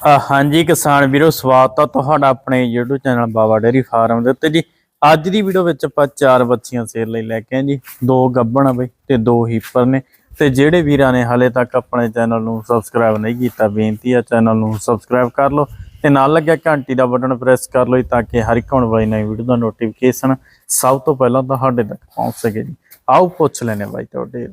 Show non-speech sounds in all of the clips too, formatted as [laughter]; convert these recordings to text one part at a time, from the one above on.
ਹਾਂਜੀ ਕਿਸਾਨ ਵੀਰੋ, ਸਵਾਗਤ ਆ ਤੁਹਾਡਾ ਆਪਣੇ YouTube channel Baba dairy farm ਦੇ ਉੱਤੇ ਜੀ। ਅੱਜ ਦੀ ਵੀਡੀਓ ਵਿੱਚ ਆਪਾਂ ਚਾਰ ਬੱਚੀਆਂ ਸੇਲ ਲਈ ਲੈ ਕੇ ਆਏ ਜੀ। ਦੋ ਗੱਬਣ ਆ ਬਈ ਤੇ ਦੋ ਹੀਪਰ ਨੇ। ਤੇ ਜਿਹੜੇ ਵੀਰਾਂ ਨੇ ਹਾਲੇ ਤੱਕ ਆਪਣੇ ਚੈਨਲ ਨੂੰ ਸਬਸਕ੍ਰਾਈਬ ਨਹੀਂ ਕੀਤਾ, ਬੇਨਤੀ ਆ ਚੈਨਲ ਨੂੰ ਸਬਸਕ੍ਰਾਈਬ ਕਰ ਲਓ ਤੇ ਨਾਲ ਲੱਗਿਆ ਘੰਟੀ ਦਾ ਬਟਨ ਪ੍ਰੈਸ ਕਰ ਲਓ ਤਾਂ ਕਿ ਹਰ ਇੱਕ ਆਉਣ ਵਾਲੀ ਨਵੀਂ ਵੀਡੀਓ ਦਾ ਨੋਟੀਫਿਕੇਸ਼ਨ ਸਭ ਤੋਂ ਪਹਿਲਾਂ ਤੁਹਾਡੇ ਤੱਕ ਪਹੁੰਚ ਸਕੇ ਜੀ। ਆਓ ਪੁੱਛ ਲੈਨੇ ਬਾਈ ਤੁਹਾਡੇ।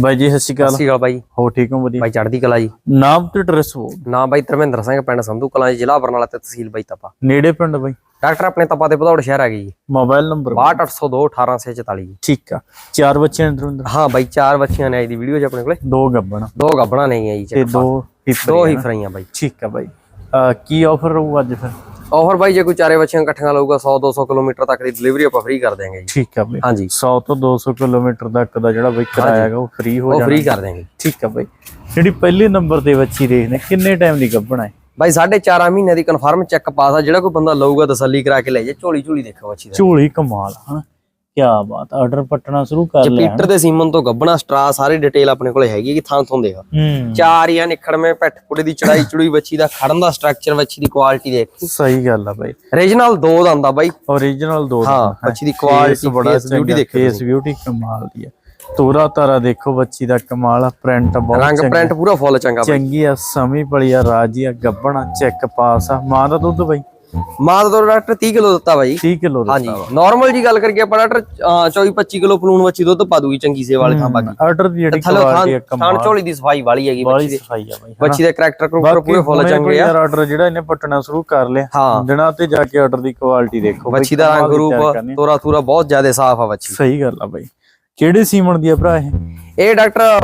ਬਾਈ ਜੀ ਸਤਿ ਸ਼੍ਰੀ ਅਕਾਲ। ਸ੍ਰੀ ਅਕਾਲ ਬਾਈ। ਹੋ ਠੀਕ ਹੋ ਵਧੀਆ? ਬਾਈ ਚੜ੍ਹਦੀ ਕਲਾ ਜੀ। ਨਾਮ ਤੇ ਐਡਰੈਸ ਬੋਲ ਨਾਮ ਬਾਈ ਧਰਮਿੰਦਰ ਸਿੰਘ ਪਿੰਡ ਸੰਧੂ ਕਲਾਂ ਜ਼ਿਲ੍ਹਾ ਬਰਨਾਲਾ ਤੇ ਤਹਿਸੀਲ ਬਾਈ ਤਪਾ। ਨੇੜੇ ਪਿੰਡ ਬਾਈ? ਡਾਕਟਰ ਆਪਣੇ ਤਪਾ ਦੇ ਭਦੌੜ ਸ਼ਹਿਰ ਆ ਗਈ ਜੀ। ਮੋਬਾਈਲ ਨੰਬਰ 62802 18644 ਜੀ। ਠੀਕ ਆ। ਚਾਰ ਬੱਚੇ ਨੇ ਦਰਿੰਦਰ ਹਾਂ ਬਾਈ ਚਾਰ ਬੱਚੀਆਂ ਨੇ ਅੱਜ ਦੀ ਵੀਡੀਓ 'ਚ ਆਪਣੇ ਕੋਲੇ। ਦੋ ਗੱਬਣ। ਦੋ ਗੱਬਣਾ ਨਹੀਂ ਆ ਜੀ ਤੇ ਦੋ ਦੋ ਹੀ ਫਰਾਈਆਂ ਬਾਈ। ਠੀਕ ਆ ਬਾਈ। ਕੀ ਆਫਰ ਰਹੂ ਅੱਜ ਫਿਰ? ਆਫਰ ਬਾਈ ਜੇ ਕੋਈ ਚਾਰੇ ਬੱਚੀਆਂ ਇਕੱਠੀਆਂ ਲਊਗਾ 100 200 ਕਿਲੋਮੀਟਰ ਤੱਕ ਦੀ ਡਿਲੀਵਰੀ ਆਪਾਂ ਫ੍ਰੀ ਕਰ ਦਿਆਂਗੇ ਜੀ। ਠੀਕ ਆ ਬਾਈ। ਹਾਂਜੀ। 100 ਤੋਂ 200 ਕਿਲੋਮੀਟਰ ਤੱਕ ਦਾ ਜਿਹੜਾ ਬਾਈ ਕਿਰਾਇਆ ਹੈਗਾ ਉਹ ਫ੍ਰੀ ਹੋ ਉਹ ਜਾਣਾ। ਫ੍ਰੀ ਕਰ ਦਿਆਂਗੇ। ਠੀਕ ਆ ਬਾਈ। ਜਿਹੜੀ ਪਹਿਲੇ ਨੰਬਰ ਤੇ ਬੱਚੀ ਦੇਖਦੇ ਕਿੰਨੇ ਟਾਈਮ ਦੀ ਗੱਬਣ ਹੈ? ਬਾਈ ਸਾਢੇ 4 ਮਹੀਨੇ ਦੀ ਕਨਫਰਮ ਚੈੱਕ ਪਾਸ ਆ ਜਿਹੜਾ ਕੋਈ ਬੰਦਾ ਲਊਗਾ ਤਸੱਲੀ ਕਰਾ ਕੇ ਲੈ ਜੇ ਝੋਲੀ ਝੋਲੀ ਦੇਖੋ ਬੱਚੀ ਦਾ। ਝੋਲੀ ਕਮਾਲ ਹਾਂ ਕੀ ਬਾਤ ਆਰਡਰ ਪਟਣਾ ਸ਼ੁਰੂ ਕਰ ਲਿਆ ਪੀਟਰ ਦੇ ਸੀਮਨ ਤੋਂ ਗੱਬਣਾ ਸਟਰਾ ਸਾਰੀ ਡਿਟੇਲ ਆਪਣੇ ਕੋਲੇ ਹੈਗੀ ਕਿ ਥਾਂ ਥੋਂ ਦੇਗਾ ਹੂੰ। ਚਾਰ ਜਾਂ ਨਿਖੜਵੇਂ ਪੈਟ ਕੁੜੇ ਦੀ ਚੜਾਈ [laughs] ਚੜੂਈ ਬੱਚੀ ਦਾ ਖੜਨ ਦਾ ਸਟਰਕਚਰ ਬੱਚੀ ਦੀ ਕੁਆਲਿਟੀ ਦੇਖ। ਸਹੀ ਗੱਲ ਆ ਬਾਈ। ਰੀਜਨਲ ਦੋ ਦਾ ਆਂਦਾ ਬਾਈ। Origignal ਦੋ ਹਾਂ, ਦਾ ਹੈ। ਬੱਚੀ ਦੀ Face ਬੜਾ ਚੰਗਾ, ਦੇਖੋ face beauty ਕਮਾਲ ਦੀ ਆ। ਤੋਰਾ ਤਾਰਾ ਦੇਖੋ ਬੱਚੀ ਦਾ ਕਮਾਲ ਆ ਪ੍ਰਿੰਟ ਬਹੁਤ ਰੰਗ ਚੰਗਾ। ਪ੍ਰਿੰਟ ਪੂਰਾ ਫੁੱਲ ਚੰਗਾ ਬਾਈ। ਚੰਗੀ ਆ ਸਮੀ ਪਲੀ ਆ ਰਾਜੀ ਆ ਗੱਬਣਾ ਚੈੱਕ ਪਾਸ ਆ। ਮਾਂ ਦਾ ਦੁੱਧ ਬਾਈ। ਮਾਂ ਦਾ ਦੁੱਧ ਡਾਕਟਰ 30 ਕਿਲੋ ਦਿੱਤਾ ਬਾਈ। 30 ਕਿਲੋ ਦਾ ਹਾਂਜੀ ਨਾਰਮਲ ਜੀ ਗੱਲ ਕਰਕੇ ਆਪਾਂ ਡਾਕਟਰ 24 25 ਕਿਲੋ ਪਲੂਣ ਬੱਚੀ ਦੁੱਧ ਪਾ ਦੂਗੀ ਚੰਗੀ ਸੇ ਵਾਲੇ ਥਾਂ ਬਾਕੀ ਆਰਡਰ ਦੀ ਜਿਹੜੀ ਕੁਆਲਿਟੀ ਥਾਂ ਕਮਾਲ ਝੋਲੀ ਦੀ ਸਫ਼ਾਈ ਵਾਲੀ ਹੈਗੀ ਬੱਚੀ ਦੀ। ਸਫ਼ਾਈ ਆ ਬਾਈ ਬੱਚੀ ਦੇ ਕਰੈਕਟਰ ਕਰੂਕਟਰ ਪੂਰੇ ਫੁੱਲ ਚੰਗੇ ਆ। ਆਰਡਰ ਜਿਹੜਾ ਇਹਨੇ ਪਟਣਾ ਸ਼ੁਰੂ ਕਰ ਲਿਆ। ਹਾਂ। ਦਿਨਾਂ ਤੇ ਜਾ ਕੇ ਆਰਡਰ ਦੀ ਕੁਆਲਿਟੀ ਦੇਖੋ ਬੱਚੀ ਦਾ ਰੰਗ ਰੂਪ। ਤੋਰਾ ਤੂਰਾ ਬਹੁਤ ਜ਼ਿਆਦਾ ਸਾਫ਼ ਆ ਬੱਚੀ ਸਹੀ ਗੱਲ ਆ ਬਾਈ। ਕਿਹੜੇ ਸੀਮਣ ਦੀ ਆ ਭਰਾ ਇਹ? ਇਹ ਡਾਕਟਰ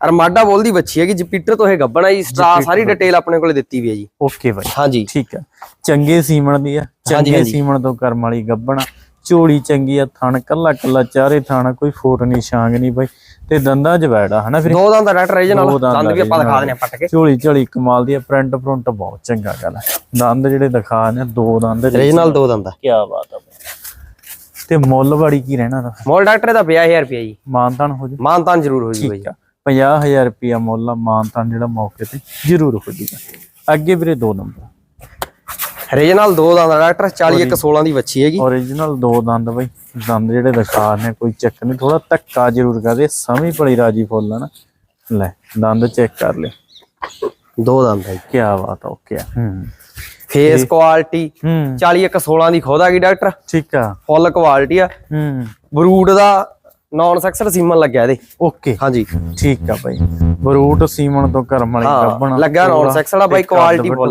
ਅਰਮਾਡਾ ਬੋਲਦੀ ਬੱਚੀ ਹੈਗੀ ਜਪੀਟਰ ਤੋਂ ਇਹ ਗੱਬਣਾ ਜੀ ਸਟਾ ਸਾਰੀ ਡਿਟੇਲ ਆਪਣੇ ਕੋਲੇ ਦਿੱਤੀ ਵੀ ਹੈ ਜੀ। Okay bye. ਹਾਂਜੀ। ਠੀਕ ਆ ਚੰਗੇ ਸੀਮਣ ਦੀ ਆ ਚੰਗੇ। ਸੀਮਣ ਤੋਂ ਕਰਮ ਵਾਲੀ ਗੱਬਣਾ। ਝੋਲੀ ਚੰਗੀ ਆ ਥਣ ਕੱਲਾ ਕੱਲਾ ਚਾਰੇ ਥਾਣਾ ਕੋਈ ਫੋਟ ਨਹੀਂ ਛਾਂਗ ਨਹੀਂ ਬਾਈ। ਤੇ ਦੰਦਾਂ 'ਚ ਬੈੜਾ ਹਨਾ ਫਿਰ ਦੋ ਦੰਦ ਦਾ ਡਾਕਟਰ ਰੀਜਨਲ ਦੋ ਦੰਦ ਦੰਦ ਵੀ ਆਪਾਂ ਦਿਖਾ ਦਿੰਦੇ ਆ ਪੱਟ ਕੇ। ਝੋਲੀ ਝੋਲੀ ਕਮਾਲ ਦੀ ਆ ਪ੍ਰਿੰਟ ਪ੍ਰਿੰਟ ਬਹੁਤ ਚੰਗਾ ਗੱਲ ਆ। ਦੰਦ ਜਿਹੜੇ ਦਿਖਾ ਨੇ ਦੋ ਦੰਦ ਰੀਜਨਲ ਦੋ ਦੰਦ ਦਾ ਕੀ ਬਾਤ ਆ ਬਾਈ। ਤੇ ਮੁੱਲ ਬਾੜੀ ਕੀ ਰਹਿਣਾ ਦਾ? ਮੋਲ ਡਾਕਟਰ ਦਾ 50000 ਰੁਪਏ ਜੀ। ਮਾਨਤਾਨ ਹੋ ਜੂ ਮਾਨਤਾਨ ਜ਼ਰੂਰ ਹੋ ਜੀ ਆ। 50000 ਰੁਪਿਆ ਮੁੱਲ ਮਾਨਤਾਨ ਜਿਹੜਾ ਮੌਕੇ ਤੇ ਜ਼ਰੂਰ ਹੋ ਜੂਗਾ ਅੱਗੇ ਵੀਰੇ ਦੋ ਨੰਬਰ। ਰੀਜਨਲ ਦੋ ਦੰਦ ਦਾ ਡਾਕਟਰ 40 ਇੱਕ 16 ਦੀ ਬੱਚੀ ਹੈਗੀ। ਓਰੀਜਨਲ ਦੋ ਦੰਦ ਬਈ ਦੰਦ ਜਿਹੜੇ ਦਿਖਾ ਨੇ ਕੋਈ ਚੱਕ ਨਹੀਂ ਥੋੜਾ ਧੱਕਾ ਜ਼ਰੂਰ ਕਰਦੇ ਸਮੀ ਭਲੀ ਰਾਜੀ ਫੁੱਲ ਆ ਨਾ। ਲੈ ਦੰਦ ਚੈੱਕ ਕਰ ਲੈ ਦੋ ਦੰਦ ਹੈ ਕੀ ਬਾਤ ਆ ਓਕੇ ਹੂੰ। ਫੇਸ ਕੁਆਲਿਟੀ ਹੂੰ। 40 ਇੱਕ 16 ਦੀ ਖੋਦਾ ਗਈ ਡਾਕਟਰ। ਠੀਕ ਆ। ਫੁੱਲ ਕੁਆਲਿਟੀ ਆ। ਹੂੰ। ਬਰੂਡ ਦਾ ਨਾਨ ਸੈਕਸਡ ਸੀਮਨ ਲੱਗਿਆ ਇਹਦੇ। ਓਕੇ ਹਾਂਜੀ। ਠੀਕ ਆ ਬਈ। ਬਰੂਟ ਸੀਮਨ ਤੋਂ ਕਰਮ ਵਾਲੀ ਗੱਬਣ ਲੱਗਾ non sex ਵਾਲਾ ਬਾਈ,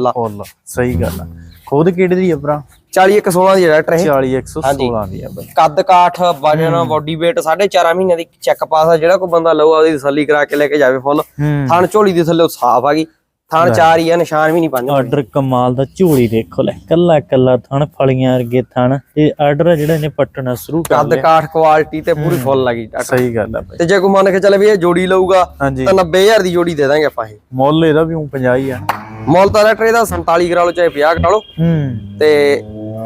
ਆ। ਫੁੱਲ ਸਹੀ ਗੱਲ ਆ। ਖੁਦ ਕਿਹੜੀ ਦੀ ਆ ਭਰਾ? 40 ਇੱਕ 16 ਦੀ ਡਾਕਟਰ ਇਹ। 40 116 ਦੀ ਆ ਬਈ। ਕੱਦ ਕਾਠ ਵਜਨ ਬਾਡੀ weight 4.5 ਮਹੀਨੇ ਦੀ ਚੈੱਕ ਪਾਸ ਆ। ਜਿਹੜਾ ਕੋਈ ਬੰਦਾ ਲਊ ਉਹਦੀ ਤਸੱਲੀ ਕਰਾ ਕੇ ਲੈ ਕੇ ਜਾਵੇ ਫੁੱਲ। ਥਣ ਝੋਲੀ ਦੀ ਥੱਲੇ ਸਾਫ਼ ਆ ਗਈ। ਥਣ ਚਾਰ ਹੀ ਆ ਨਿਸ਼ਾਨ ਵੀ ਨਹੀਂ ਪੰਜ ਆਰਡਰ ਕਮਾਲ ਦਾ ਝੋਲੀ ਦੇਖੋ ਲੈ ਕੱਲਾ ਕੱਲਾ ਥਣ ਫਲੀਆਂ ਵਰਗੇ ਥਣ। ਤੇ ਆਰਡਰ ਜਿਹੜਾ ਇਹਨੇ ਪੱਟਣਾ ਸ਼ੁਰੂ ਕਰ ਕੱਦ ਕਾਠ ਕੁਆਲਿਟੀ ਤੇ ਪੂਰੀ ਫੁੱਲ ਲੱਗੀ ਸਹੀ ਗੱਲ ਆ ਬਈ ਤੇ ਜੇ ਕੋਈ ਮੰਨ ਕੇ ਚੱਲੇ ਵੀ ਇਹ ਜੋੜੀ ਲਊਗਾ ਤਾਂ 90000 ਦੀ ਜੋੜੀ ਦੇ ਦਾਂਗੇ ਆਪਾਂ ਇਹ। ਮੁੱਲ ਇਹਦਾ ਵੀ 50 ਹੀ ਆ। ਮੁੱਲ ਤਾਂ ਡਾਕਟਰ ਇਹਦਾ 47 ਕਰਾ ਲਓ ਚਾਹੇ 50 ਕਰਾ ਲਓ। ਹੂੰ। ਤੇ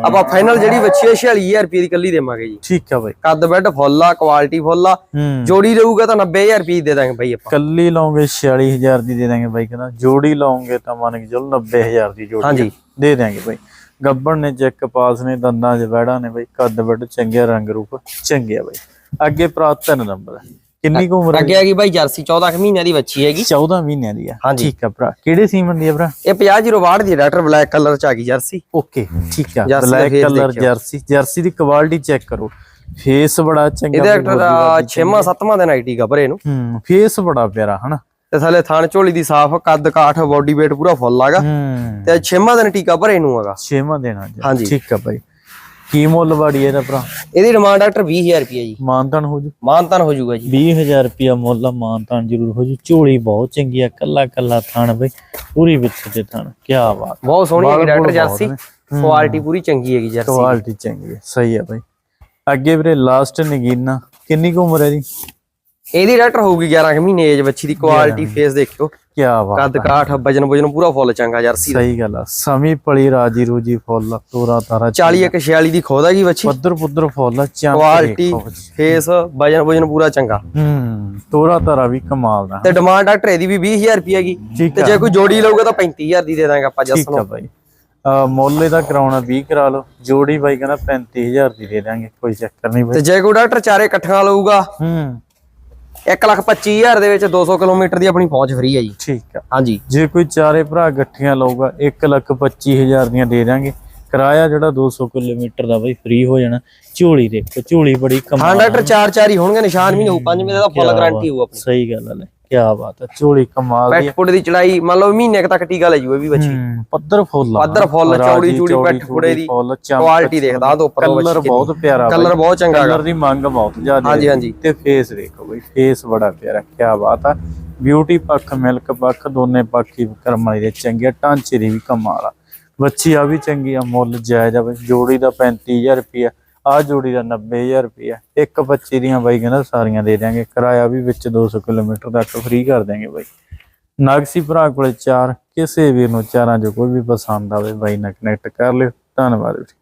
ਆਪਾਂ ਫਾਈਨਲ ਜਿਹੜੀ ਬੱਚੀ ਹੈ 46000 ਰੁਪਏ ਦੀ ਕੱਲੀ ਦੇਵਾਂਗੇ ਜੀ। ਠੀਕ ਆ ਬਈ। ਕੱਦ ਬੈੱਡ ਫੁੱਲ ਆ ਕੁਆਲਿਟੀ ਫੁੱਲ ਆ। ਹੂੰ। ਜੋੜੀ ਲਊਗਾ ਤਾਂ 90000 ਰੁਪਏ ਦੀ ਦਾਂਗੇ ਬਾਈ ਆਪਾਂ। ਕੱਲੀ ਲਓਗੇ 46000 ਦੀ ਦੇ ਦਾਂਗੇ ਬਾਈ ਕਹਿੰਦਾ। ਜੋੜੀ ਲਓਗੇ ਤਾਂ ਮੰਨ ਕੇ ਚਲੋ 90000 ਦੀ ਜੋੜੀ ਹਾਂਜੀ। ਦੇ ਦਾਂਗੇ ਬਾਈ। ਗੱਬੜ ਨੇ ਚੈੱਕ ਪਾਸ ਨੇ ਦੰਦਾਂ 'ਚ ਵੜਾ ਨੇ ਬਾਈ। ਕੱਦ ਵੱਡ ਚੰਗੇ ਰੰਗ ਰੂਪ ਚੰਗੇ ਆ ਬਾਈ। ਅੱਗੇ ਭਰਾ ਤਿੰਨ ਨੰਬਰ ਕਿੰਨੀ ਕੁ ਉਮਰ ਅੱਗੇ ਗਈ ਬਾਈ ਜਰਸੀ 14 ਕੁ ਮਹੀਨਿਆਂ ਦੀ ਬੱਚੀ ਹੈਗੀ। 14 ਮਹੀਨਿਆਂ ਦੀ ਆ। ਹਾਂਜੀ। ਠੀਕ ਆ ਭਰਾ। ਕਿਹੜੇ ਸੀਮਨ ਦੀ ਆ ਭਰਾ? ਇਹ 50 ਜੀਰੋ ਵਾਟ ਦੀ ਡਾਕਟਰ ਬਲੈਕ ਕਲਰ ਚ ਆ ਗਈ ਜਰਸੀ। ਓਕੇ ਠੀਕ ਆ। ਜਰਸੀ ਦਾ ਬਲੈਕ face ਕਲਰ ਦੇਖਿਓ। ਜਰਸੀ। ਜਰਸੀ ਦੀ ਕੁਆਲਿਟੀ ਚੈੱਕ ਕਰੋ। ਫੇਸ ਬੜਾ ਚੰਗਾ ਇਹਦੇ ਡਾਕਟਰ ਦਾ ਗਾਦੀ 6ਵਾਂ 7ਵਾਂ ਦਿਨ ਆਈਟੀ ਕਵਰ ਇਹਨੂੰ ਹੂੰ ਫੇਸ ਬੜਾ ਪਿਆਰਾ ਹਨਾ? ਤੇ ਥੱਲੇ ਥਣ ਝੋਲੀ ਦੀ ਸਾਫ਼ ਕੱਦ ਕਾਠ ਬਾਡੀ weight ਪੂਰਾ ਫੁੱਲ ਆਗਾ। ਹੂੰ। ਤੇ 6ਵਾਂ ਦਿਨ ਟੀਕਾ ਭਰੇ ਨੂੰ ਹੈਗਾ ਛੇਵਾਂ ਦੇਣਾ ਜੀ। ਹਾਂਜੀ। ਠੀਕ ਆ ਬਾਈ ਕੀ ਮੁੱਲ ਬਾੜੀ ਇਹਦਾ ਭਰਾ? ਇਹਦੀ ਡਿਮਾਂਡ ਡਾਕਟਰ 20000 ਰੁਪਏ ਜੀ। ਮਾਨਤਨ ਹੋ ਜੂ? ਮਾਨਤਨ ਹੋ ਜਾਊਗਾ ਜੀ। 20000 ਰੁਪਿਆ ਮੁੱਲ ਆ, ਮਾਨਤਨ ਜ਼ਰੂਰ ਹੋ ਜੂ। ਝੋਲੀ ਬਹੁਤ ਚੰਗੀ ਆ ਕੱਲਾ ਕੱਲਾ ਥਣ ਬਈ ਪੂਰੀ ਵਿੱਚ ਤੇ ਥਣ ਕੀ ਬਾਤ। ਬਹੁਤ ਸੋਹਣੀ ਬਾਲ ਡਾਕਟਰ ਜਰਸੀ। ਕੁਆਲਿਟੀ ਪੂਰੀ ਚੰਗੀ ਹੈਗੀ ਜਰਸੀ ਕੁਆਲਿਟੀ ਚੰਗੀ ਹੈ ਸਹੀ ਹੈ ਬਾਈ। ਅੱਗੇ ਵੀਰੇ ਲਾਸਟ ਨਗੀਨਾ। ਕਿੰਨੀ ਕੁ ਉਮਰ ਹੈ ਜੀ? ਇਹਦੀ ਡਾਕਟਰ ਹੋਊਗੀ 11 ਕੁ ਮਹੀਨੇ ਏਜ ਬੱਚੀ ਦੀ। ਕੁਆਲਿਟੀ ਫੇਸ ਦੇਖਿਓ। ਕੀ ਬਾਤ ਕੱਦ ਕਾਠ ਵਜਨ ਵਜਨ ਪੂਰਾ ਫੁੱਲ ਚੰਗਾ ਜਰਸੀ ਦਾ ਸਹੀ ਗੱਲ ਆ। ਸਮੀ ਪਲੀ ਰਾਜੀ ਰੂਜੀ ਫੁੱਲ ਤੋਰਾ ਤਾਰਾ 40 ਇੱਕ 46 ਦੀ ਖੋਦਾ ਕੀ ਬੱਚੀ? ਪੱਧਰ ਪੁੱਧਰ ਫੁੱਲ ਚੰਦ ਕੁਆਲਿਟੀ ਫੇਸ ਵਜਨ ਵਜਨ ਪੂਰਾ ਚੰਗਾ। ਹੂੰ ਤੋਰਾ ਤਾਰਾ ਵੀ ਕਮਾਲ ਦਾ। ਤੇ ਡਿਮਾਂਡ ਡਾਕਟਰ ਇਹਦੀ ਵੀ 20000 ਰੁਪਏ ਹੈਗੀ ਤੇ ਜੇ ਕੋਈ ਜੋੜੀ ਲਊਗਾ ਤਾਂ 35000 ਦੀ ਦੇ ਦਾਂਗੇ ਆਪਾਂ ਜਸ ਠੀਕ ਆ ਬਾਈ। ਮੁੱਲ ਇਹਦਾ ਕਰਾਉਣਾ 20 ਕਰਾ ਲਓ। ਜੋੜੀ ਬਾਈ ਕਹਿੰਦਾ 35000 ਦੀ ਦੇ ਦਾਂਗੇ ਕੋਈ ਚੱਕਰ ਨਹੀਂ ਬਾਈ। ਤੇ ਜੇ ਕੋਈ ਡਾਕਟਰ ਚਾਰੇ ਇਕੱਠਿਆਂ ਲਊਗਾ ਹੂੰ। 125000 ਦੇ ਵਿੱਚ 200 ਕਿਲੋਮੀਟਰ ਦੀ ਆਪਣੀ ਪਹੁੰਚ ਫਰੀ ਹੈ ਜੀ। ਠੀਕ ਆ। ਹਾਂਜੀ। ਜੇ ਕੋਈ ਚਾਰੇ ਭਰਾ ਗੱਠੀਆਂ ਲਊਗਾ 125000 ਦੀਆਂ ਦੇ ਦਾਂਗੇ ਕਿਰਾਇਆ ਜਿਹੜਾ 200 ਕਿਲੋਮੀਟਰ ਦਾ ਬਾਈ ਫ੍ਰੀ ਹੋ ਜਾਣਾ। ਝੋਲੀ ਦੇਖੋ ਝੋਲੀ ਬੜੀ ਹਾਂ ਕਮਾਲ ਡਾਕਟਰ ਚਾਰ ਚਾਰ ਹੀ ਹੋਣਗੇ ਨਿਸ਼ਾਨ ਵੀ ਨਹੀਂ ਹੋਊ ਪੰਜ ਮਹੀਨੇ ਦਾ ਫੁੱਲ ਗਾਰੰਟੀ ਹੋਊ ਆਪਣੀ। ਸਹੀ ਗੱਲ ਹੈ ਕੀ ਬਾਤ ਹੈ ਝੋਲੀ ਕਮਾਲ ਦੀ ਪੈਟ ਫੁੱਟ ਦੀ ਚੜਾਈ ਮੰਨ ਲਓ ਮਹੀਨੇ ਕੁ ਤੱਕ ਟੀਕਾ ਲੈ ਜੂ ਇਹ ਵੀ ਬੱਚੀ। ਪੱਧਰ ਫੁੱਲ। ਪੱਧਰ ਫੁੱਲ, ਚੌੜੀ ਚੂੜੀ, ਫੁੜੇ ਦੀ। ਕੁਆਲਿਟੀ ਦੇਖਦਾ ਆ ਤੋਂ ਉੱਪਰ ਉਹ ਕਲਰ ਬੱਚੀ ਬਹੁਤ ਪਿਆਰਾ। ਕਲਰ ਬਹੁਤ ਚੰਗਾ ਕਲਰ ਦੀ ਮੰਗ ਬਹੁਤ ਜ਼ਿਆਦਾ ਹਾਂਜੀ ਹਾਂਜੀ। ਤੇ ਫੇਸ ਦੇਖੋ ਬਈ ਫੇਸ ਬੜਾ ਪਿਆਰਾ ਕੀ ਬਾਤ ਆ। ਬਿਊਟੀ ਪੱਖ ਮਿਲਕ ਪੱਖ ਦੋਨੇ ਪੱਖ ਕਰਮ ਦੇ ਚੰਗੇ ਢਾਂਚੇ ਦੀ ਵੀ ਕਮਾਲ ਆ। ਬੱਚੀ ਆ ਵੀ ਚੰਗੀ ਆ ਮੁੱਲ ਜਾਇਜ਼ ਆ ਬਈ ਜੋੜੀ ਦਾ 35000 ਰੁਪਿਆ ਆ ਜੋੜੀ ਦਾ 90000 ਰੁਪਿਆ ਇੱਕ ਬੱਚੀ ਦੀਆਂ ਬਾਈ ਕਹਿੰਦਾ ਸਾਰੀਆਂ ਦੇ ਦਿਆਂਗੇ। ਕਿਰਾਇਆ ਵੀ ਵਿੱਚ 200 ਕਿਲੋਮੀਟਰ ਤੱਕ ਫ੍ਰੀ ਕਰ ਦਿਆਂਗੇ ਬਾਈ। ਨਾਗਸੀ ਭਰਾ ਕੋਲੇ ਚਾਰ। ਕਿਸੇ ਵੀਰ ਨੂੰ ਚਾਰਾਂ ਜੋ ਕੋਈ ਵੀ ਪਸੰਦ ਆਵੇ ਬਾਈ ਨਾਲ ਕਨੈਕਟ ਕਰ ਲਿਓ। ਧੰਨਵਾਦ ਜੀ